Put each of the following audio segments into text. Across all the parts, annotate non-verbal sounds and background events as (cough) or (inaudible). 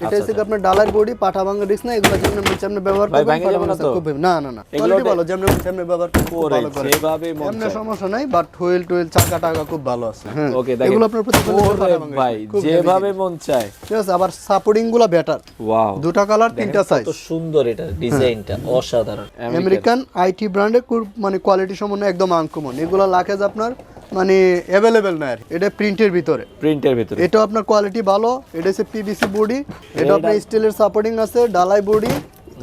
এটা হচ্ছে আপনার ডালার বডি পাঠা ভাঙা ডিস্ক না এগুলো যেমন আপনি ব্যবহার করবেন? খুব না না না কোয়ালিটি ভালো যেমন ব্যবহার ভালো করে। মন এমনি সমস্যা নাই বাট হুইল টুইল চাকা টাকা খুব ভালো আছে হ্যাঁ। ওকে দেখেন। এগুলো আপনার প্রতি ভাই যেভাবে মন চায়। ঠিক আছে আবার সাপোর্টিংগুলো বেটার ওয়াও দুটা কালার তিনটা সাইজ কত সুন্দর এটা ডিজাইনটা অসাধারণ। আমেরিকান আইটি ব্র্যান্ডের মানে কোয়ালিটি সম্বন্ধে একদম আনকমন এগুলো লাকেজ আপনার মানে অ্যাভেলেবেল না আর এটা প্রিন্টের ভিতরে। প্রিন্টের ভিতরে। এটা আপনার কোয়ালিটি ভালো এটা হচ্ছে পিভিসি বডি এটা আপনার স্টিলের সাপোর্টিং আছে ডালাই বডি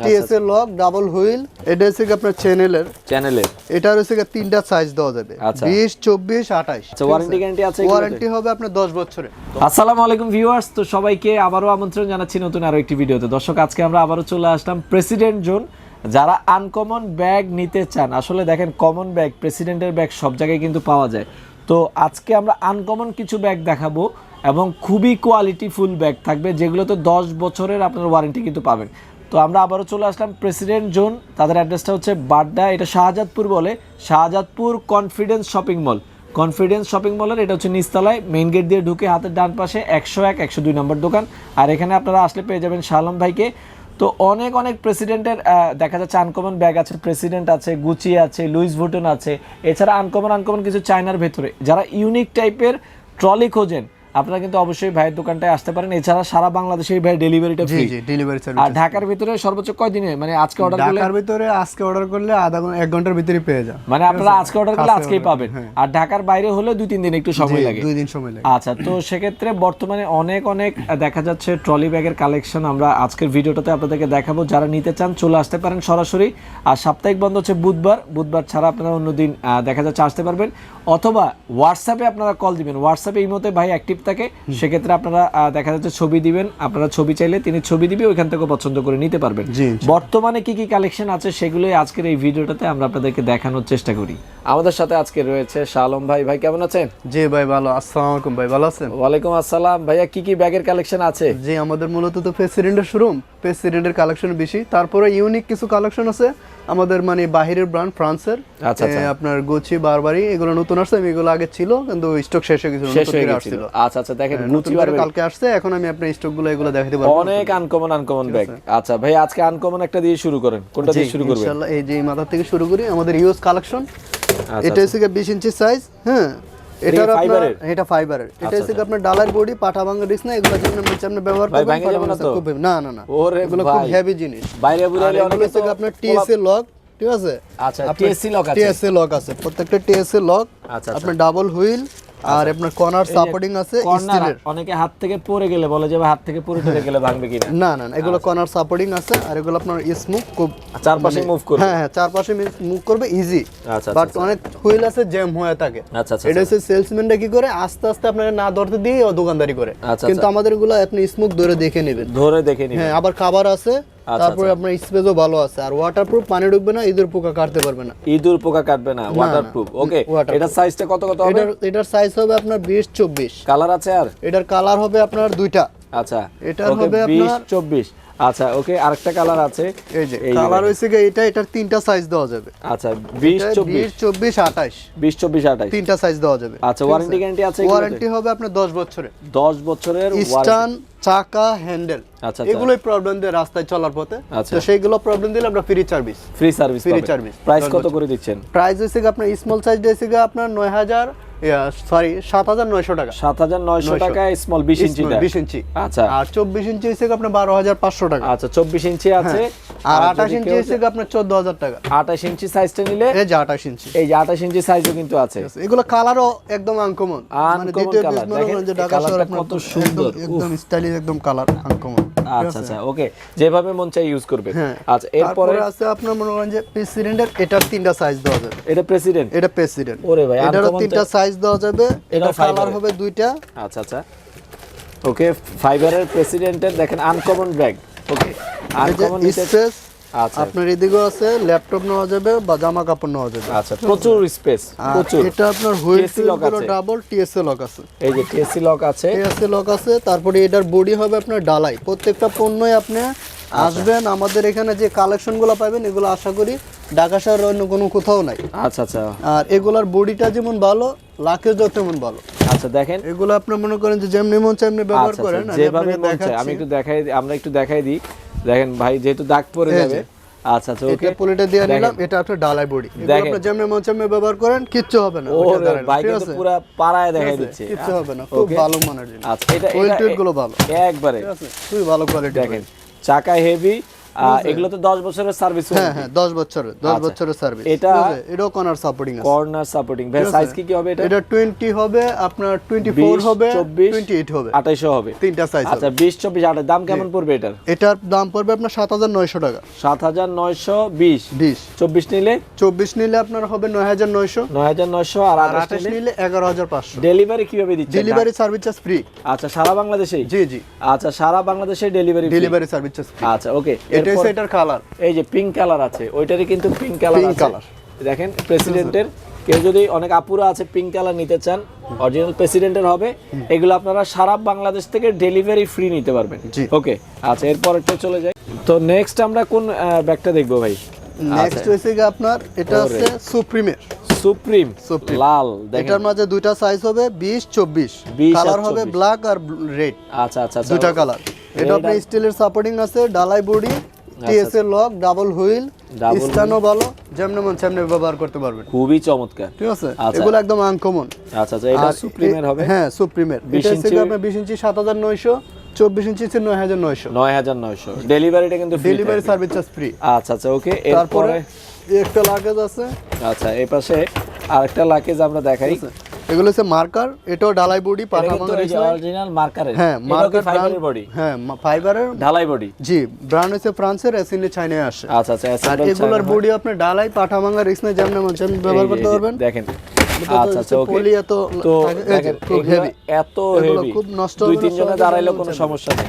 টিএস এর লক ডাবল হুইল এটা হচ্ছে আপনার চ্যানেলের চ্যানেলে এটা হচ্ছে তিনটা সাইজ দেওয়া যাবে। আচ্ছা। বিশ চব্বিশ আঠাশ। আচ্ছা ওয়ারেন্টি গ্যারান্টি আছে? ওয়ারেন্টি হবে আপনার দশ বছরে আসসালামু আলাইকুম ভিউয়ার্স তো সবাইকে আবারও আমন্ত্রণ জানাচ্ছি নতুন আরও একটি ভিডিওতে। দর্শক আজকে আমরা আবারও চলে আসলাম প্রেসিডেন্ট জোন যারা আনকমন ব্যাগ নিতে চান, আসলে দেখেন কমন ব্যাগ প্রেসিডেন্টের ব্যাগ সব জায়গায় কিন্তু পাওয়া যায়। তো আজকে আমরা আনকমন কিছু ব্যাগ দেখাবো এবং খুবই কোয়ালিটিফুল ব্যাগ থাকবে, যেগুলোতে দশ বছরের আপনার ওয়ারেন্টি কিন্তু পাবেন। তো আমরা আবারও চলে আসলাম প্রেসিডেন্ট জোন তাদের অ্যাড্রেসটা হচ্ছে বাড্ডা, এটা শাহজাদপুর বলে, Shahjadpur confidence shopping mall confidence shopping মলের এটা হচ্ছে নিচতলায় মেইন গেট দিয়ে ঢুকে হাতের ডান পাশে একশো এক, একশো দুই নম্বর দোকান। আর এখানে আপনারা আসলে পেয়ে যাবেন শালম ভাইকে। তো অনেক অনেক প্রেসিডেন্টের দেখা যাচ্ছে আনকমন ব্যাগ আছে প্রেসিডেন্ট আছে গুচি আছে লুইস ভুটন আছে। এছাড়া আনকমন আনকমন কিছু চায়নার ভেতরে। যারা ইউনিক টাইপের ট্রলি খোঁজেন আপনারা কিন্তু অবশ্যই ভাইয়ের দোকানটায় আসতে পারেন। এছাড়া সারা বাংলাদেশে এই ভাইয়ের ডেলিভারিটা ফ্রি জি ডেলিভারি আর ঢাকার ভিতরে সর্বোচ্চ কয় দিনে? মানে আজকে অর্ডার করলে ঢাকার ভিতরে আজকে অর্ডার করলে আধা ঘণ্টা এক ঘণ্টার ভিতরে পেয়ে যান। মানে আপনারা আজকে অর্ডার করলে আজকেই পাবেন। হ্যাঁ। আর ঢাকার বাইরে হলে দুই তিন দিন একটু সময় লাগে। দুই দিন সময় লাগে। আচ্ছা তো সেক্ষেত্রে বর্তমানে অনেক অনেক দেখা যাচ্ছে ট্রলি ব্যাগের কালেকশন আমরা আজকের ভিডিওটাতে আপনাদেরকে দেখাবো। যারা নিতে চান চলে আসতে পারেন সরাসরি। আর সাপ্তাহিক বন্ধ হচ্ছে বুধবার। বুধবার ছাড়া আপনারা অন্যদিন দেখা যাচ্ছে আসতে পারবেন। অথবা হোয়াটসঅ্যাপে আপনারা কল দিবেন। হোয়াটসঅ্যাপে এই মতে ভাই অ্যাক্টিভ থাকে সেক্ষেত্রে আপনারা দেখা যাচ্ছে ছবি দিবেন আপনারা ছবি চাইলে তিনি ছবি দিবে ওইখান থেকে পছন্দ করে নিতে পারবেন। বর্তমানে কি কি কালেকশন আছে সেগুলোই আজকের এই ভিডিওটাতে আমরা আপনাদেরকে দেখানোর চেষ্টা করি। আমাদের সাথে আজকে রয়েছে শালম ভাই। ভাই কেমন আছেন? জি ভাই ভালো। আসসালামু আলাইকুম ভাই ভালো আছেন? ওয়ালাইকুম আসসালাম। ভাইয়া কি কি ব্যাগের কালেকশন আছে? জি আমাদের মূলত তো প্রেসিডেন্টের শোরুম প্রেসিডেন্টের কালেকশন বেশি। তারপরে ইউনিক কিছু কালেকশন আছে। আমাদের মানে বাহিরের ব্র্যান্ড ফ্রান্সের। আচ্ছা, আচ্ছা। আপনার গুচি বারবারি এগুলো নতুন আসছে আমি এগুলো আগে ছিল কিন্তু স্টক শেষ হয়ে গেছিল শেষ হয়ে গেছিল। আচ্ছা আচ্ছা দেখেন হ্যাঁ, গুচি বারবারি। কালকে আসছে এখন আমি আপনার স্টকগুলো এগুলো দেখাতে পারব। অনেক আনকমন আনকমন ব্যাগ আচ্ছা ভাই আজকে আনকমন একটা দিয়ে শুরু করেন। কোনটা দিয়ে শুরু করবেন? ইনশাআল্লাহ এই যে মাথা থেকে শুরু করি আমাদের ইউজ কালেকশন আচ্ছা, এটা হচ্ছে বিশ ইঞ্চি সাইজ হ্যাঁ এটা ফাইবারের? এটা ফাইবারের এটা হচ্ছে কি আপনার ডালার বডি পাঠা ভাঙা না এগুলো যেমন আপনি ব্যবহার করবেন খুব না না না। ওরে এগুলো খুব হেভি জিনিস। বাইরে হচ্ছে আপনার টিএসএ লক ঠিক আছে? আচ্ছা টিএসসি লক আছে। লক আছে প্রত্যেকটা টিএসএ লক আচ্ছা, আপনার ডাবল হুইল আর আপনার কর্নার সাপোর্টিং আছে স্টিলের অনেকে হাত থেকে পড়ে গেলে বলে যে হাত থেকে পড়ে গেলে ভাঙবে কিনা। না না এগুলো কর্নার সাপোর্টিং আছে আর এগুলো আপনার স্মুথ খুব চারপাশে মুভ করবে। হ্যাঁ হ্যাঁ চারপাশে মুভ করবে ইজি আচ্ছা বাট অনেক হুইল আছে জ্যাম হয়ে থাকে। আচ্ছা আচ্ছা এটা হচ্ছে সেলসম্যানটা কি করে? আস্তে আস্তে আপনাকে না ধরতে দিয়ে ও দোকানদারি করে। আচ্ছা, কিন্তু আমাদেরগুলো আপনি স্মুথ ধরে দেখে নেবেন। ধরে দেখে নিন হ্যাঁ আবার খাবার আছে। আচ্ছা, তারপরে আপনার স্পেসও ভালো আছে। আর ওয়াটারপ্রুফ পানি ঢুকবে না ইঁদুর পোকা কাটতে পারবে না। ইঁদুর পোকা কাটবে না ওয়াটারপ্রুফ ওকে। এটা সাইজটা কত কত হবে? এটার সাইজ হবে আপনার বিশ চব্বিশ। কালার আছে আর? এটার কালার হবে আপনার দুইটা। আচ্ছা। এটার হবে আপনার 20 আপনার- 24 আচ্ছা ওকে আরেকটা কালার আছে। এই যে কালার যে। কি এটা এটার তিনটা সাইজ দেওয়া যাবে। আচ্ছা 20 এটা 24 বিশ চব্বিশ আঠাশ। 20 24 28 তিনটা সাইজ দেওয়া যাবে। আচ্ছা ওয়ারেন্টি গ্যারান্টি আছে ওয়ারেন্টি হবে আপনার দশ বছরের। 10 বছরের। স্টান চাকা হ্যান্ডেল আচ্ছা, আচ্ছা। এগুলোই প্রবলেম দেয় রাস্তায় চলার পথে। আচ্ছা। তো সেইগুলো প্রবলেম দিলে আমরা free service free service free service, price কত করে দিচ্ছেন? প্রাইস গিয়ে আপনার স্মল সাইজ গিয়ে আপনার নয় হাজার সরি সাত হাজার নয়শো টাকা। 7900 900 টাকায় স্মল 20 ইঞ্চি বিশ ইঞ্চি আচ্ছা। আর চব্বিশ ইঞ্চি আপনার বারো হাজার পাঁচশো টাকা। আচ্ছা 24 ইঞ্চি আছে। আর আঠাশ ইঞ্চি আপনার চোদ্দ হাজার টাকা। 28 ইঞ্চি সাইজটা নিলে এই যে আঠাশ ইঞ্চি এই যে 28 ইঞ্চি সাইজও কিন্তু আছে। এগুলো কালারও একদম আনকমন যে ঢাকা শহর কত সুন্দর, একদম স্টাইলিশ একদম কালার আনকমন আচ্ছা আচ্ছা ওকে যেভাবে মন চাই ইউজ করবে। হ্যাঁ। আচ্ছা এরপরে আছে আপনার মনে করেন যে প্রেসিডেন্টের এটার তিনটা সাইজ দেওয়া যাবে এটা প্রেসিডেন্ট এটা প্রেসিডেন্ট ওরে ভাই এটারও তিনটা সাইজ দেওয়া যাবে। এটা কালার হবে দুইটা। আচ্ছা আচ্ছা। ওকে ফাইবারের প্রেসিডেন্টের দেখেন uncommon bag okay uncommon space আচ্ছা। আপনার এদিকেও আছে ল্যাপটপ নেওয়া যাবে বা জামা কাপড় নেওয়া যাবে। আচ্ছা প্রচুর স্পেস প্রচুর। এটা আপনার হুইল TSC lock আছে। ডাবল টিএসএ লক আছে। এই যে টিএসসি লক আছে। টিএসএ লক আছে তারপরে এটার বডি হবে আপনার ডালাই। প্রত্যেকটা পণ্যই আপনি আচ্ছা। আসবেন আমাদের এখানে যে কালেকশনগুলো পাবেন এগুলো আশা করি ঢাকা শহরের অন্য কোনো কোথাও নাই। আচ্ছা আচ্ছা। আর এগুলার বডিটা যেমন ভালো লাকেজও তেমন ভালো। আচ্ছা দেখেন। এগুলো আপনি মনে করেন যে যেমনি মন চাই ব্যবহার আচ্ছা করেন আচ্ছা, যেভাবে মন চায় আমি একটু দেখাই আমরা একটু দেখাই দিই। দেখেন ভাই যেহেতু দাগ পড়ে যাবে। আচ্ছা আচ্ছা ওকে। দিয়ে নিলাম এটা আপনার ডালাই বডি। আপনি যেমনি মন চাই ব্যবহার করেন কিচ্ছু হবে না? পুরো পাড়ায় দেখাই দিচ্ছে। কিচ্ছু হবে না খুব ভালো মানের জিনিস। আচ্ছা এটা ওয়েলগুলো ভালো। একবারে। খুবই ভালো কোয়ালিটি দেখেন চাকা হেভি এগুলো তো 10 বছরের সার্ভিস হ্যাঁ হ্যাঁ 10 বছরের 10 আচ্ছা। বছরের সার্ভিস এটা- এটাও কর্নার সাপোর্টিং আছে। কর্নার সাপোর্টিং ভাই সাইজ কি কি হবে এটা? এটা 20 হবে আপনার 24 হবে 28 হবে। 2800 হবে। তিনটা সাইজ আচ্ছা 20 24 28 দাম কেমন পড়বে এটার? এটার দাম পড়বে আপনার 7900 টাকা। 7920 20 24 নিলে? 24 নিলে আপনার হবে 9900 9900 আর আর 28 28 নিলে? নিলে 11500 ডেলিভারি কীভাবে দিচ্ছে ডেলিভারি সার্ভিস চার্জ ফ্রি আচ্ছা সারা বাংলাদেশেই? জি জি। আচ্ছা সারা বাংলাদেশে delivery delivery service charge free আচ্ছা ওকে এটা হচ্ছে এটার কালার এই যে পিঙ্ক কালার আছে ওইটারই কিন্তু পিঙ্ক কালার আছে। দেখেন প্রেসিডেন্টের কেউ যদি অনেক আপুরা আছে পিঙ্ক কালার নিতে চান অরিজিনাল প্রেসিডেন্টের হবে এগুলো আপনারা সারা বাংলাদেশ থেকে ডেলিভারি ফ্রি নিতে পারবেন। ওকে আচ্ছা এরপরটা চলে যাই। তো নেক্সট আমরা কোন ব্যাগটা দেখব ভাই? নেক্সট হচ্ছে গিয়ে আপনার এটা। হচ্ছে সুপ্রিমের সুপ্রিম। লাল এটার মাঝে দুইটা সাইজ হবে 20 24 20 আর কালার হবে ব্ল্যাক আর রেড আচ্ছা আচ্ছা আচ্ছা দুইটা কালার এটা আপনার স্টিলের সাপোর্টিং আছে ডালাই বডি টিএস এর লক ডাবল হুইল স্টানো ভালো যেমনি মন সেমনি ব্যবহার করতে পারবেন। খুবই চমৎকার। ঠিক আছে? আচ্ছা। এগুলো একদম আনকমন আচ্ছা আচ্ছা এটা সুপ্রিমের হবে? হ্যাঁ সুপ্রিমের 20 এটা হচ্ছে ইঞ্চি- আপনার 20 ইঞ্চি 7900 24 ইঞ্চি হচ্ছে 9900 নয় হাজার নয়শো। ডেলিভারিটা কিন্তু ডেলিভারি সার্ভিস চার্জ ফ্রি আচ্ছা আচ্ছা ওকে তারপরে একটা লাগেজ আছে। আচ্ছা এই পাশে আরেকটা লাকেজ আমরা দেখাই। এগুলো হচ্ছে মার্কার এটাও ডালাই বডি অরিজিনাল হ্যাঁ মার্কার মার্কার ফাইবারের বডি হ্যাঁ ফাইবারের ঢালাই বডি? জি ব্র্যান্ড হচ্ছে ফ্রান্সের এসিনি চাইনায় আসে। আচ্ছা আচ্ছা আর এগুলোর বডি আপনি ডালাই পাঠা ভাঙা রিক্সনে যেমন মন সেমনি ব্যবহার করতে পারবেন। দেখেন। আচ্ছা আচ্ছা ওকে। পলি এত খুব হেভি এত হেভি খুব নষ্ট দুই তিন জনে সহজে কোনো সমস্যা নেই।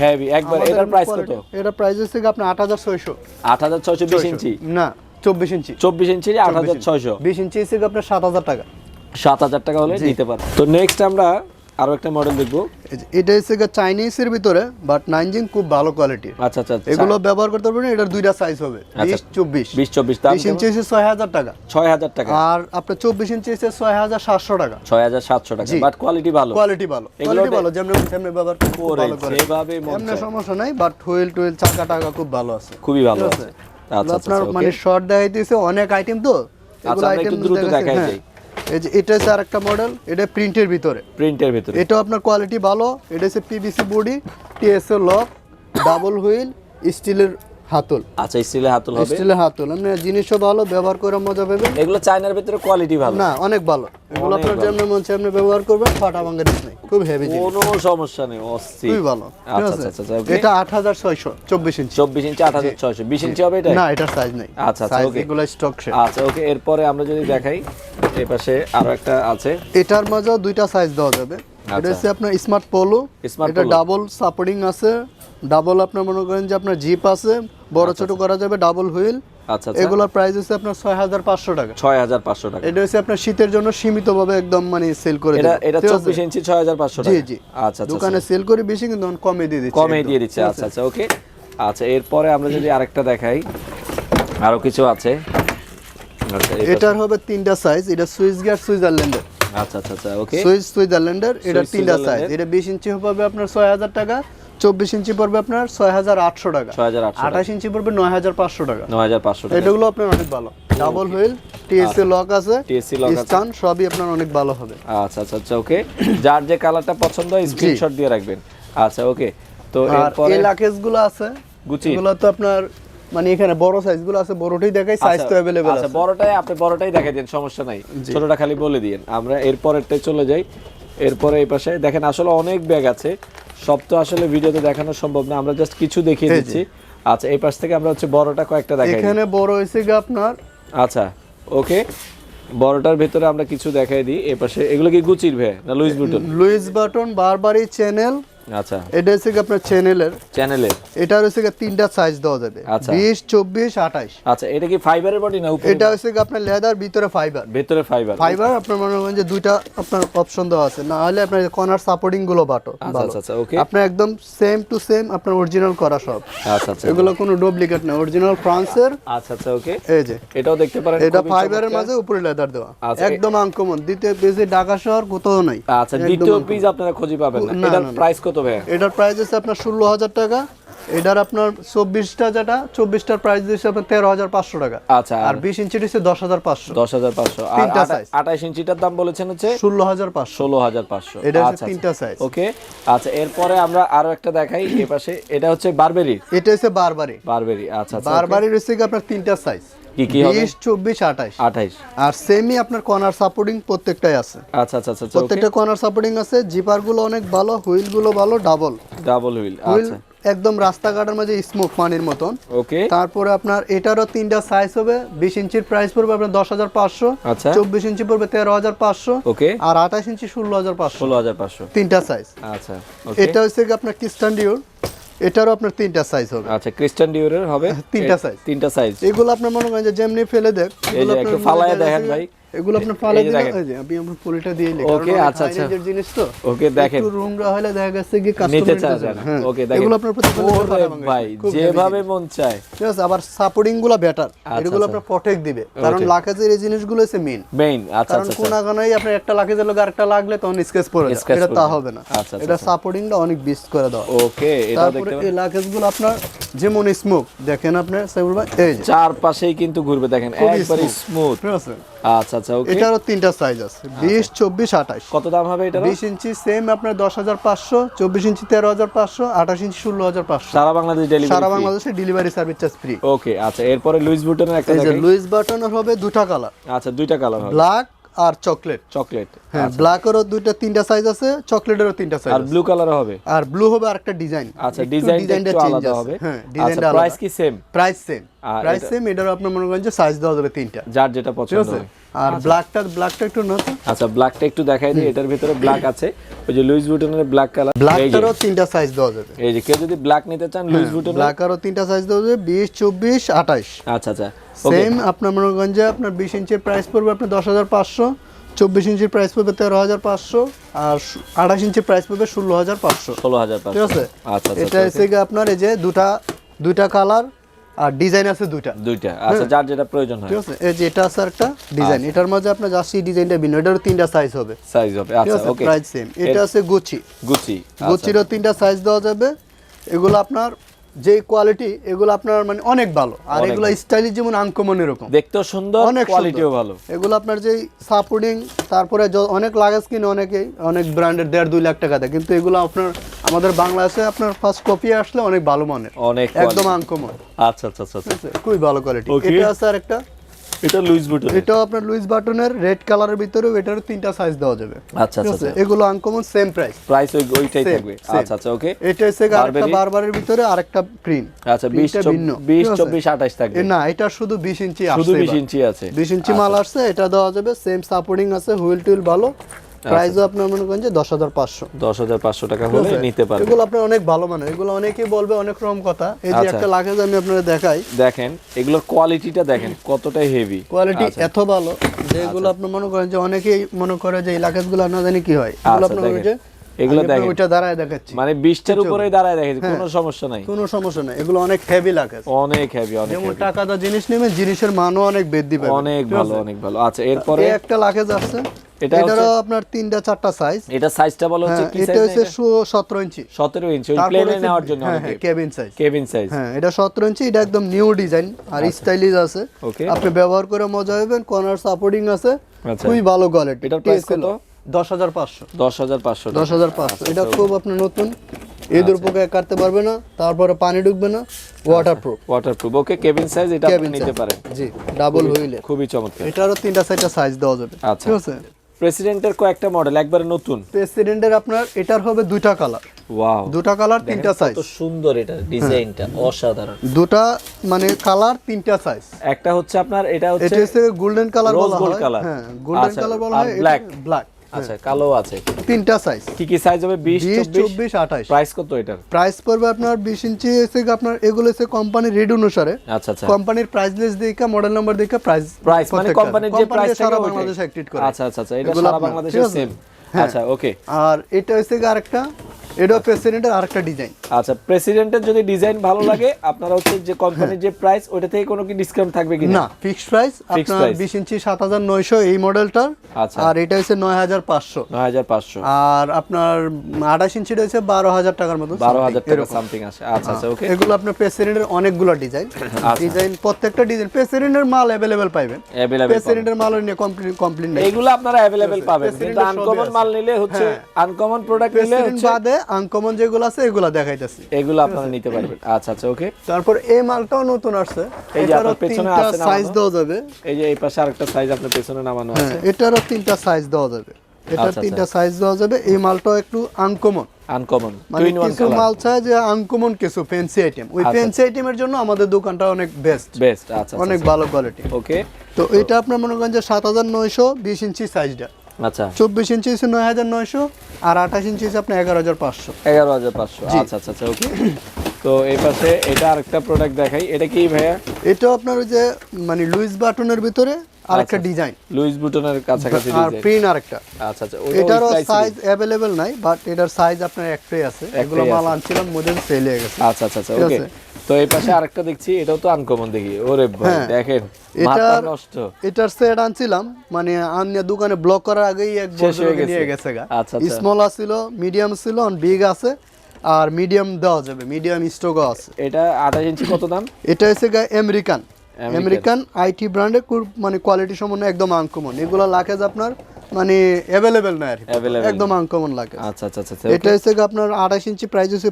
হেভি একবার এটার প্রাইস কত? এটা প্রাইস হচ্ছে কি আপনার 8600 আট হাজার ছয়শো বিশ ইঞ্চি? না 24 ইঞ্চি। চব্বিশ ইঞ্চি। আট হাজার ছয়শো। 20 ইঞ্চি হচ্ছে কি আপনার 7000 টাকা। সাত হাজার টাকা হলে নিতে পারেন তো নেক্সট আমরা আরও একটা মডেল দেখব। এটা হচ্ছে কি চাইনিজের ভিতরে বাট নাইনজিং খুব ভালো কোয়ালিটির আচ্ছা আচ্ছা আচ্ছা। এগুলো ব্যবহার করতে পারবেন এটার দুইটা সাইজ হবে। আচ্ছা। 20 24 বিশ চব্বিশ দাম 20 ইঞ্চি হচ্ছে 6000 টাকা। ছয় হাজার টাকা। আর আপনার 24 ইঞ্চি হচ্ছে 6700 টাকা। ছয় হাজার সাতশো টাকা। বাট কোয়ালিটি ভালো। কোয়ালিটি ভালো। কোয়ালিটি ভালো যেমন যেমন ব্যবহার করে। করে মন সমস্যা নাই বাট হুইল টুইল চাকা টাকা খুব ভালো আছে। খুবই ভালো আছে? আচ্ছা আচ্ছা আপনার মানে শর্ট দেখাইতেছে অনেক আইটেম তো। আচ্ছা, একটু দ্রুত দেখাই হ্যাঁ। এই যে এটা হচ্ছে আরেকটা মডেল এটা প্রিন্টের ভিতরে। প্রিন্টের ভিতরে। এটা আপনার কোয়ালিটি ভালো এটা হচ্ছে PVC body TSA lock double wheel স্টিলের হাতল। আচ্ছা স্টিলের হাতল হবে। স্টিলের হাতল আপনি জিনিসও ভালো ব্যবহার করে মজা পাবে এগুলো চায়নার ভিতরে কোয়ালিটি ভালো। না অনেক ভালো। এগুলো আপনার। যেমন মন আপনি ব্যবহার করবেন ফাটা ভাঙা খুব হেভি কোনো সমস্যা নেই অস্থির। খুবই ভালো। আচ্ছা আচ্ছা আচ্ছা এটা ইঞ্চি। চব্বিশ ইঞ্চি আট হাজার ছয়শো। বিশ ইঞ্চি হবে এটা না সাইজ নেই। আচ্ছা, আচ্ছা, okay। এগুলো স্টক শেপ আচ্ছা ওকে এরপরে আমরা যদি দেখাই এই পাশে আরও একটা আছে। এটার মাঝেও দুইটা সাইজ দেওয়া যাবে। এটা। হচ্ছে আপনার স্মার্ট পোলো এটা ডাবল সাপোর্টিং আছে। ডাবল আপনার মনে করেন যে আপনার জিপ আছে। বড় ছোট করা যাবে ডাবল হুইল আচ্ছা আচ্ছা। এগুলোর প্রাইস হচ্ছে আপনার ছয় হাজার পাঁচশো টাকা। ছয় হাজার পাঁচশো টাকা। এটা হচ্ছে আপনার শীতের জন্য সীমিতভাবে একদম মানে সেল করে এটা এটা ঠিক আছে? চব্বিশ ইঞ্চি ছয় হাজার পাঁচশো জি টাকা। জি। আচ্ছা আচ্ছা দোকানে সেল করি বেশি কিন্তু কমে দিয়ে দিচ্ছি কমে দিয়ে দিচ্ছে। আচ্ছা আচ্ছা ওকে। আচ্ছা এরপরে আমরা যদি আরেকটা দেখাই আরও কিছু আছে। আচ্ছা, এটার হবে তিনটা সাইজ এটা সুইস গিয়ার সুইজারল্যান্ডের। আচ্ছা আচ্ছা আচ্ছা ওকে। সুইস সুইজারল্যান্ডের এটা তিনটা সাইজ এটা বিশ ইঞ্চি পাবে আপনার ছয় হাজার টাকা। চব্বিশ ইঞ্চি পড়বে আপনার ছয় হাজার আটশো টাকা। ছয় হাজার আঠাশ ইঞ্চি পড়বে নয় হাজার পাঁচশো টাকা। নয় হাজার পাঁচশো টাকা। এটাগুলো আপনার অনেক ভালো। Double wheel TSC lock C. Lock আছে। স্টান সবই আপনার অনেক ভালো হবে। আচ্ছা আচ্ছা আচ্ছা ওকে যার যে কালারটা পছন্দ হয় স্ক্রিনশট দিয়ে রাখবেন। আচ্ছা ওকে তো এরপরে এই লাকেজগুলো আছে। গুচি এগুলো তো আপনার মানে এখানে বড় সাইজগুলো আছে বড়টাই দেখাই সাইজ তো অ্যাভেলেবেল আচ্ছা আছে। বড়টাই আপনি বড়টাই দেখাই দেন সমস্যা নাই। ছোটটা খালি বলে দিয়েন। আমরা এরপরেরটাই চলে যাই। এরপরে এই পাশে দেখেন আসলে অনেক ব্যাগ আছে। সব তো আসলে ভিডিওতে দেখানো সম্ভব না আমরা জাস্ট কিছু দেখিয়ে দিচ্ছি। আচ্ছা এই পাশ থেকে আমরা হচ্ছে বড়টা কয়েকটা দেখাই এখানে বড় হইছে গা আপনার। আচ্ছা ওকে। বড়টার ভিতরে আমরা কিছু দেখাই দিই এই পাশে এগুলো কি গুচির ভে না Louis Vuitton? Louis Vuitton Burberry Chanel আচ্ছা। এটা হচ্ছে আপনার চ্যানেলের চ্যানেলের এটা হচ্ছে তিনটা সাইজ দেওয়া যাবে। আচ্ছা। বিশ চব্বিশ আঠাশ আচ্ছা এটা কি ফাইবারের বডি না এটা হচ্ছে আপনার লেদার ভিতরে ফাইবার ভেতরে ফাইবার ফাইবার আপনার মনে করেন যে দুইটা আপনার অপশন দেওয়া আছে। না হলে আপনার কর্নার সাপোর্টিংগুলো বাটো আচ্ছা আচ্ছা আচ্ছা ওকে আপনার একদম সেম টু সেম আপনার অরিজিনাল করা সব। আচ্ছা আচ্ছা এগুলো কোনো ডুপ্লিকেট না। অরিজিনাল ফ্রান্সের আচ্ছা আচ্ছা ওকে এই যে। এটাও দেখতে পারেন এটা ফাইবারের মাঝে উপরে লেদার দেওয়া। আচ্ছা, একদম আনকমন দ্বিতীয় পেজে ঢাকা শহর কোথাও নাই। আচ্ছা দ্বিতীয়। পিস আপনারা খুঁজে পাবেন না। এটার। প্রাইস কত এটার প্রাইস আছে আপনার ষোলো হাজার টাকা এটার আপনার চব্বিশটা যেটা চব্বিশটার প্রাইস দিচ্ছে আপনার তেরো হাজার পাঁচশো টাকা। আচ্ছা আর বিশ ইঞ্চি দিচ্ছে দশ হাজার পাঁচশো। দশ হাজার পাঁচশো। তিনটা আঠাশ ইঞ্চিটার দাম বলেছেন হচ্ছে ষোলো হাজার পাঁচশো। ষোলো হাজার পাঁচশো। এটা হচ্ছে আচ্ছা তিনটা size। ওকে আচ্ছা এরপরে আমরা আরও একটা দেখাই এ পাশে এটা হচ্ছে বারবেরি। এটা হচ্ছে বারবারি। বারবেরি আচ্ছা আচ্ছা বারবারি রয়েছে কি আপনার তিনটা সাইজ কি কি হবে? বিশ চব্বিশ আঠাশ। আঠাইশ আর সেমি আপনার কর্নার সাপোর্টিং প্রত্যেকটাই আছে। আচ্ছা আচ্ছা আচ্ছা প্রত্যেকটা কর্নার সাপোর্টিং আছে জিপারগুলো অনেক ভালো হুইলগুলো ভালো ডাবল ডাবল হুইল আচ্ছা। একদম রাস্তাঘাটের মাঝে স্মোক পানির মতন। ওকে তারপরে আপনার এটারও তিনটা সাইজ হবে বিশ ইঞ্চির প্রাইস পড়বে আপনার দশ হাজার পাঁচশো আচ্ছা। চব্বিশ ইঞ্চি পড়বে তেরো হাজার পাঁচশো ওকে আর আঠাশ ইঞ্চি ষোলো হাজার পাঁচশো। ষোলো হাজার পাঁচশো। তিনটা সাইজ আচ্ছা এটা হচ্ছে কি আপনার ক্রিস্টান ডিওর এটারও আপনার তিনটা সাইজ হবে। আচ্ছা ক্রিস্টান ডিওরের হবে। তিনটা সাইজ তিনটা সাইজ এগুলো আপনার মনে করেন যে যেমনি ফেলে দেখ এগুলো একটু ফালায়া দেখেন ভাই। এগুলো আপনার যে দিলে আমি আমার পলিটা দিয়ে লিখি কারণ অনেক আচ্ছা, আচ্ছা। জিনিস তো ওকে দেখেন। একটু রুম হলে দেখা গেছে কি নিতে কাস্টমার চায় না। হ্যাঁ ওকে দেখেন। এগুলো আপনার প্রতি ভাই যেভাবে মন চায়। ঠিক আছে আবার সাপোর্টিংগুলো বেটার এগুলো আচ্ছা। আপনার প্রটেক্ট দিবে। কারণ লাকেজের এই জিনিসগুলো হচ্ছে মেইন মেইন আচ্ছা কারণ আচ্ছা কোন আগানাই আপনার একটা লাকেজের লোক আরেকটা লাগলে তখন স্কেচ পড়ে যায় এটা তা হবে না। আচ্ছা, আচ্ছা, এটা সাপোর্টিংটা অনেক বিস্ট করে দেওয়া। ওকে এটা তারপরে দেখতে এই লাকেজগুলো আপনার যেমন স্মোক দেখেন আপনার সাইবুল ভাই এই চারপাশেই কিন্তু ঘুরবে দেখেন একবারে স্মুথ আচ্ছা আচ্ছা ওকে এটারও তিনটা সাইজ আছে বিশ চব্বিশ আঠাশ। কত দাম হবে এটা বিশ ইঞ্চি সেম আপনার দশ হাজার পাঁচশো চব্বিশ ইঞ্চি তেরো হাজার পাঁচশো আঠাশ ইঞ্চি ষোলো হাজার পাঁচশো। সারা বাংলাদেশ সারা বাংলাদেশে delivery service charge free okay আচ্ছা এরপরে লুইস বুটনের একটা এই যে লুইস বাটনের হবে দুটা কালার আচ্ছা দুইটা কালার হবে। ব্ল্যাক আর চকলেট চকলেট হ্যাঁ ব্ল্যাকেরও দুইটা তিনটা সাইজ আছে চকলেটেরও তিনটা সাইজ আর ব্লু কালার হবে? আর ব্লু হবে আরেকটা ডিজাইন আচ্ছা ডিজাইনটা আলাদা হবে। হ্যাঁ আচ্ছা ডিজাইনটা প্রাইস কি same price same price same এটারও আপনার মনে করেন যে সাইজ দেওয়া যাবে তিনটা। যার যেটা পছন্দ হয় আর ব্ল্যাকটা ব্ল্যাকটা একটু আচ্ছা ব্ল্যাকটা একটু দেখাই দিই। এটার ভিতরে ব্ল্যাক আছে। ওই যে লুইস বুটনের ব্ল্যাক কালার ব্ল্যাকটারও তিনটা সাইজ দেওয়া যাবে। এই যে কেউ যদি ব্ল্যাক নিতে চান লুইস বুটনের ব্ল্যাক আরও তিনটা সাইজ দেওয়া যাবে বিশ চব্বিশ আঠাশ আচ্ছা আচ্ছা। সেম আপনার মনে করেন যে আপনার বিশ ইঞ্চির প্রাইস পড়বে আপনার দশ হাজার পাঁচশো চব্বিশ ইঞ্চির প্রাইস পড়বে তেরো হাজার পাঁচশো আর আঠাশ ইঞ্চির প্রাইস পড়বে ষোলো হাজার পাঁচশো। ষোলো হাজার ঠিক আছে? আচ্ছা এটা আচ্ছা। এসে আপনার এই যে দুটা দুইটা কালার আর ডিজাইন আছে দুইটা। দুইটা। আচ্ছা যার যেটা প্রয়োজন হয়। ঠিক আছে এই যে এটা আছে একটা ডিজাইন। এটার মধ্যে আপনার জাস্ট এই ডিজাইনটা ভিন্ন এটারও তিনটা সাইজ হবে। সাইজ হবে। আচ্ছা ওকে প্রাইস সেম এটা আছে গুচি গুচি আচ্ছা। গুচিরও তিনটা সাইজ দেওয়া যাবে। এগুলো আপনার যে কোয়ালিটি এগুলো আপনার মানে অনেক ভালো। আর এগুলো স্টাইলিশ যেমন আনকমন এরকম। দেখতেও সুন্দর অনেক কোয়ালিটিও ভালো। এগুলো আপনার যে সাপোর্টিং তারপরে অনেক লাগেজ কিনে অনেকেই অনেক ব্র্যান্ডের দেড় দুই লাখ টাকা দেয়। কিন্তু এগুলো আপনার আমাদের বাংলাদেশে আপনার ফার্স্ট কপি আসলে অনেক ভালো মানের। অনেক একদম। আনকমন। আচ্ছা আচ্ছা আচ্ছা আচ্ছা। খুবই ভালো কোয়ালিটি এটা আছে আর একটা এটা লুইস বুটন এটাও আপনার লুইস বাটনের রেড কালারের ভিতরেও এটারও তিনটা সাইজ দেওয়া যাবে। আচ্ছা ঠিক আচ্ছা। এগুলো আনকমন সেম প্রাইস প্রাইস ওই ওইটাই থাকবে। আচ্ছা আচ্ছা ওকে এটা হচ্ছে আরেকটা? বারবারের ভিতরে আরেকটা প্রিন্ট আচ্ছা বিশ Printটা ভিন্ন, বিশ ঠিক আছে? চব্বিশ আঠাশ থাকবে। না এটা শুধু বিশ ইঞ্চি আছে শুধু আসছে বিশ এবার। ইঞ্চি আছে। বিশ ইঞ্চি মাল আসছে এটা দেওয়া যাবে সেম সাপোর্টিং আছে হুইল টুইল ভালো। আচ্ছা। প্রাইসও আপনার মনে করেন যে দশ হাজার পাঁচশো। দশ হাজার পাঁচশো টাকা হলে নিতে পারবে এগুলো আপনার অনেক ভালো মানে এগুলো অনেকেই বলবে অনেক রকম কথা। এই যে আচ্ছা। একটা লাগেজ আমি আপনাদের দেখাই। দেখেন এগুলোর কোয়ালিটিটা দেখেন কতটাই হেভি কোয়ালিটি আচ্ছা। এত ভালো যে এগুলো আপনি মনে করেন যে অনেকেই মনে করে যে এই না জানি কি হয়। এগুলো আচ্ছা, আপনার যে এগুলো দেখেন। ওইটা দাঁড়ায় দেখাচ্ছি। মানে বিশটার উপরেই দাঁড়ায় দেখেছি কোনো সমস্যা নাই। কোনো সমস্যা নাই। এগুলো অনেক হেভি লাগেজ অনেক হেভি অনেক যেমন টাকা দা জিনিস নেবে জিনিসের মানও অনেক বৃদ্ধি পাবে। অনেক ভালো অনেক ভালো। আচ্ছা এরপরে? একটা লাগেজ আছে। এটা এটারও আপনার তিনটা চারটা সাইজ এটা সাইজটা বলো হচ্ছে কি এটা হচ্ছে সতেরো ইঞ্চি। সতেরো ইঞ্চি ওই প্লেনে নেওয়ার জন্য কেবিন সাইজ কেবিন সাইজ হ্যাঁ এটা সতেরো ইঞ্চি এটা একদম নিউ ডিজাইন আর স্টাইলিশ আছে। আপনি ব্যবহার করে মজা হবেন কর্নার সাপোর্টিং আছে। আচ্ছা। খুবই ভালো কোয়ালিটি এটার price কত? দশ হাজার পাঁচশো। দশ হাজার পাঁচশো দশ হাজার পাঁচশো। এটা খুব আপনার নতুন। ইঁদুর আচ্ছা। পোকায় কাটতে পারবে না তারপরে পানি ঢুকবে না। Waterproof waterproof okay cabin size এটা আপনি নিতে পারেন। জি ডাবল হুইলে খুবই চমৎকার। এটারও তিনটা চারটা সাইজ দেওয়া যাবে। আচ্ছা। ঠিক আছে? প্রেসিডেন্টের কয়েকটা মডেল একবারে নতুন। প্রেসিডেন্টের আপনার এটার হবে দুইটা কালার ওয়াও দুটা কালার তিনটা সাইজ কত সুন্দর এটা ডিজাইনটা অসাধারণ। দুটা মানে কালার তিনটা সাইজ একটা হচ্ছে আপনার এটা হচ্ছে এটা হচ্ছে গোল্ডেন কালার বলা হয়। হ্যাঁ গোল্ডেন আচ্ছা, কালার বলা হয় ব্ল্যাক ব্ল্যাক আচ্ছা কালো আছে। তিনটা সাইজ কি কি সাইজ হবে? বিশ বিশ চব্বিশ? চব্বিশ আঠাশ। প্রাইস কত এটার? প্রাইস পড়বে আপনার বিশ ইঞ্চি এসে আপনার এগুলো এসে কোম্পানির রেড অনুসারে। আচ্ছা আচ্ছা। কোম্পানির প্রাইস লিস্ট দেখে মডেল নাম্বার দেখে প্রাইস প্রাইস মানে কোম্পানির যে প্রাইস থাকে বাংলাদেশে অ্যাক্টিভ করে। আচ্ছা আচ্ছা আচ্ছা এটা সারা বাংলাদেশে সেম হ্যাঁ। আচ্ছা ওকে আর এটা হচ্ছে আরেকটা এটা প্রেসিডেন্টের আরেকটা ডিজাইন। আচ্ছা প্রেসিডেন্টের যদি ডিজাইন ভালো লাগে আপনারা হচ্ছে যে কোম্পানির যে প্রাইস ওইটা থেকে কোনো কি ডিসকাউন্ট থাকবে কি না ফিক্সড প্রাইস আপনার price। বিশ ইঞ্চি সাত হাজার নয়শো এই মডেলটার আচ্ছা। আর এটা হচ্ছে নয় হাজার পাঁচশো। নয় হাজার পাঁচশো। আর আপনার আঠাশ ইঞ্চিটা হচ্ছে বারো হাজার টাকার মতো বারো something, হাজার টাকা সামথিং আছে। আচ্ছা আচ্ছা ওকে এগুলো আপনার প্রেসিডেন্টের অনেকগুলো ডিজাইন আচ্ছা। ডিজাইন প্রত্যেকটা ডিজাইন প্রেসিডেন্টের মাল অ্যাভেলেবেল পাবেন। প্রেসিডেন্টের মাল নিয়ে কমপ্লিট কমপ্লিট নেই। এইগুলো আপনারা অ্যাভেলেবেল পাবেন। কিন্তু আনকমন মাল নিলে হচ্ছে হ্যাঁ। আনকমন প্রোডাক্ট নিলে হচ্ছে আনকমন যেগুলো আছে এগুলো দেখাইতেছি। এগুলো আপনারা নিতে পারবেন। আচ্ছা আচ্ছা ওকে। তারপর এই মালটাও নতুন আসছে। এই যে আপনার পেছনে আছে নামানো। সাইজ দেওয়া যাবে। এই যে এই পাশে আরেকটা সাইজ আপনার পেছনে নামানো আছে। হ্যাঁ এটারও তিনটা সাইজ দেওয়া যাবে। এটার আচ্ছা, তিনটা সাইজ দেওয়া যাবে। এই মালটাও একটু আনকমন আনকমন মানে টুইন ওয়ান কিছু মাল চায় যে আনকমন কিছু ফ্যান্সি আইটেম ওই আচ্ছা, ফ্যান্সি আইটেমের জন্য আমাদের দোকানটা অনেক বেস্ট বেস্ট আচ্ছা অনেক ভালো কোয়ালিটি ওকে তো এটা আপনার মনে করেন যে সাত হাজার নয়শো বিশ ইঞ্চি সাইজটা আচ্ছা। চব্বিশ ইঞ্চি হচ্ছে নয় হাজার নয়শো আর আঠাশ ইঞ্চি হচ্ছে আপনার এগারো হাজার পাঁচশো। এগারো হাজার পাঁচশো। আচ্ছা আচ্ছা আচ্ছা ওকে। তো এই পাশে এটা আরেকটা প্রোডাক্ট দেখাই। এটা কি ভাইয়া? এটাও আপনার ওই যে মানে লুইস বাটনের ভিতরে আরেকটা ডিজাইন লুইস বুটনের কাছাকাছি আর প্রিন্ট আরেকটা। আচ্ছা আচ্ছা এটারও সাইজ অ্যাভেলেবেল নাই বাট এটার সাইজ আপনার একটাই আছে। এগুলো মাল আনছিলাম মধ্যে সেল হয়ে গেছে। আচ্ছা আচ্ছা আচ্ছা ওকে। তো এই পাশে আরেকটা দেখছি এটাও তো আনকমন দেখি। ওরে ভাই হ্যাঁ। দেখেন মাথা নষ্ট। এটার সেট আনছিলাম মানে আনিয়া দোকানে ব্লক করার আগেই এক বছর নিয়ে গেছে। গা। আচ্ছা, আচ্ছা। স্মল আছিল মিডিয়াম ছিল বিগ আছে আর মিডিয়াম দেওয়া যাবে মিডিয়াম স্টকও আছে। এটা ইঞ্চি কত দাম? এটা হচ্ছে গা আমেরিকান আমেরিকান আইটি ব্র্যান্ডের মানে কোয়ালিটি সম্বন্ধে একদম আনকমন এগুলো লাকেজ আপনার মানে না আর একদম আনকমন লাগে। আচ্ছা আচ্ছা আচ্ছা এটা হচ্ছে আপনার আঠাশ ইঞ্চি প্রাইস হচ্ছে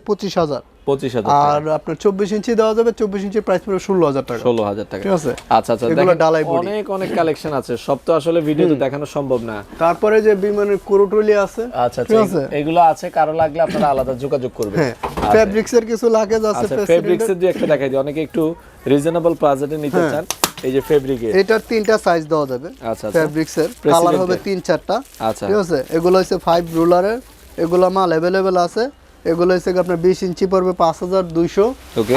আর আপনার চব্বিশ ইঞ্চি দেওয়া যাবে চব্বিশ ইঞ্চি প্রাইস পড়বে ষোলো হাজার টাকা। ষোলো হাজার টাকা। ঠিক আছে? আচ্ছা আচ্ছা এগুলো ডালাই বডি। অনেক অনেক কালেকশন আছে। সব তো আসলে ভিডিওতে দেখানো সম্ভব না। তারপরে যে বিমানের কুরুটুলি আছে আচ্ছা ঠিক আচ্ছা আছে এগুলো আছে কারও লাগলে আপনারা আলাদা যোগাযোগ করবেন। হ্যাঁ আচ্ছা। ফেব্রিক্স এর কিছু লাগেজ আছে আচ্ছা ফেব্রিক্স এর। এর দুই একটা দেখাই দিই। অনেকে একটু রিজনেবল বাজেটে নিতে হ্যাঁ। চান। এই যে ফেব্রিকের এটার তিনটা সাইজ দেওয়া যাবে আচ্ছা আচ্ছা। ফেব্রিক্স এর President কালার হবে তিন চারটা আচ্ছা। ঠিক আছে? এগুলো হচ্ছে ফাইভ রুলারের এগুলো মাল অ্যাভেলেবেল আছে। এগুলো হচ্ছে আপনার বিশ ইঞ্চি পড়বে পাঁচ হাজার দুইশো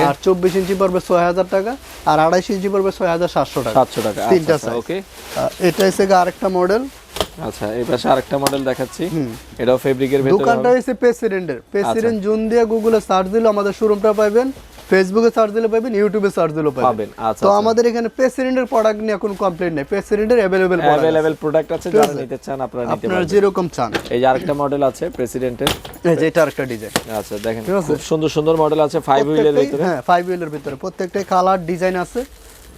আর চব্বিশ ইঞ্চি পড়বে ছয় হাজার টাকা আর আড়াইশ ইঞ্চি পড়বে ছয় হাজার সাতশো টাকা। সাতশো টাকা তিনটা আচ্ছা ওকে। এটা হচ্ছে আরেকটা মডেল আচ্ছা এই পাশে আরেকটা মডেল দেখাচ্ছি। এটাও ফেব্রিকের দোকানটা হচ্ছে প্রেসিডেন্টের আচ্ছা। প্রেসিডেন্ট জুন দিয়ে গুগলে সার্চ দিলে আমাদের শোরুমটা পাবেন ফেসবুকে সার্চ দিলে পাবেন ইউটিউবে সার্চ দিলে পাবেন, আচ্ছা, তো আচ্ছা। আমাদের এখানে প্রেসিডেন্টের প্রোডাক্ট নিয়ে কোনো কমপ্লেন পে প্রেসিডেন্টের अवेलेबल अवेलेबल প্রোডাক্ট আছে। যারা নিতে চান আপনারা নিতে পারেন আপনারা যেরকম চান। এই যে আরেকটা মডেল আছে প্রেসিডেন্টের এই যে এটা আরেকটা ডিজাইন আচ্ছা দেখেন। খুব সুন্দর সুন্দর মডেল আছে ফাইভ হুইলের ভিতরে। হ্যাঁ ফাইভ হুইলের ভিতরে। প্রত্যেকটাই কালার ডিজাইন আছে।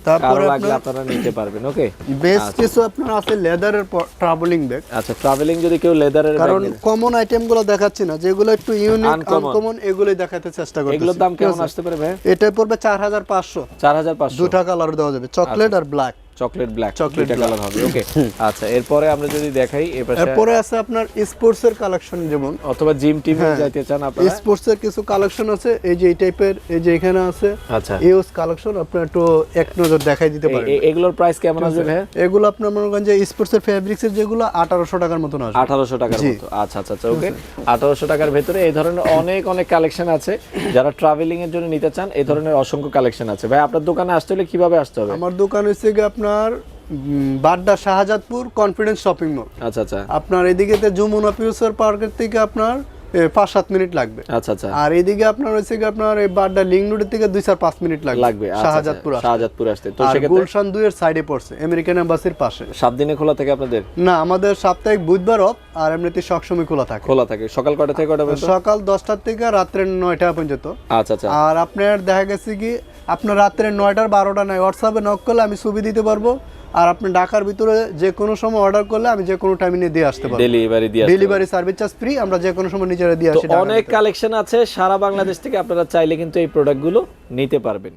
তারপরে লাগলে আপনারা নিতে পারবেন ওকে (coughs) বেশ কিছু আপনার আছে লেদারের ট্রাভেলিং ব্যাগ আচ্ছা ট্রাভেলিং যদি কেউ লেদারের কারণ কমন আইটেমগুলো দেখাচ্ছি না যেগুলো একটু ইউনিক আনকমন এগুলোই দেখাতে চেষ্টা করছি এগুলোর দাম কেমন আসতে পারে ভাই? এটা পড়বে চার হাজার পাঁচশো। চার হাজার পাঁচশো। দুটা কালার দেওয়া যাবে চকলেট আর black chocolate black chocolate colour হবে ওকে (laughs) আচ্ছা এরপরে আমরা যদি দেখাই এরপরে আছে আপনার স্পোর্টস এর কালেকশন যেমন। অথবা জিম টিম হ্যাঁ। যাইতে চান আপনারা? স্পোর্টস এর কিছু কালেকশন আছে এই যে এই টাইপের এই যে এখানে আছে আচ্ছা। ইউজ কালেকশন আপনার একটু এক নজর দেখাই দিতে পারেন। এগুলোর প্রাইস কেমন আসবে? ভাই এগুলো আপনার মনে করেন যে স্পোর্টস এর ফেব্রিক্স এর যেগুলো আঠারোশো টাকার মতন আসবে। আঠারোশো টাকার মতো। আচ্ছা আচ্ছা আচ্ছা ওকে আঠারোশো টাকার ভেতরে এই ধরনের অনেক অনেক কালেকশন আছে। যারা ট্রাভেলিং এর জন্য নিতে চান এই ধরনের অসংখ্য কালেকশন আছে। ভাই আপনার দোকানে আসতে হলে কীভাবে আসতে হবে? আমার দোকান হচ্ছে গিয়ে আপনার Badda Shahjadpur confidence shopping mall. আচ্ছা আচ্ছা। আপনার এদিকে যমুনা ফিউচার পার্কের থেকে আপনার পাঁচ সাত মিনিট লাগবে। আচ্ছা আচ্ছা। আর এদিকে আপনার হচ্ছে গিয়ে আপনার এই বাড্ডা লিঙ্ক রোডের থেকে দুই চার পাঁচ মিনিট লাগবে। লাগবে আচ্ছা, আচ্ছা, শাহজাদপুর শাহজাদপুর আসতে। তো সেক্ষেত্রে গুলশান দুইয়ের সাইডে পড়ছে আমেরিকান এম্বাসির পাশে। সাত দিনে খোলা থাকে আপনাদের? না আমাদের সাপ্তাহিক বুধবার অফ আর এমনিতে সবসময় খোলা থাকে। খোলা থাকে। সকাল কয়টা থেকে কয়টা পর্যন্ত? সকাল দশটার থেকে রাত্রে নয়টা পর্যন্ত। আচ্ছা আচ্ছা। আর আপনার দেখা গেছে কি আপনার রাত্রে নয়টার বারোটা নয় হোয়াটসঅ্যাপে নক করলে আমি ছবি দিতে পারব। আর আপনি ঢাকার ভিতরে যে কোনো সময় অর্ডার করলে আমি যে কোনো টাইমে নিয়ে দিয়ে আসতে পারব। ডেলিভারি দিয়ে ডেলিভারি সার্ভিস চার্জ ফ্রি আমরা যে কোনো সময় নিজেরা দিয়ে আসি অনেক কালেকশন আছে সারা বাংলাদেশ থেকে আপনারা চাইলে কিন্তু এই প্রোডাক্টগুলো নিতে পারবেন।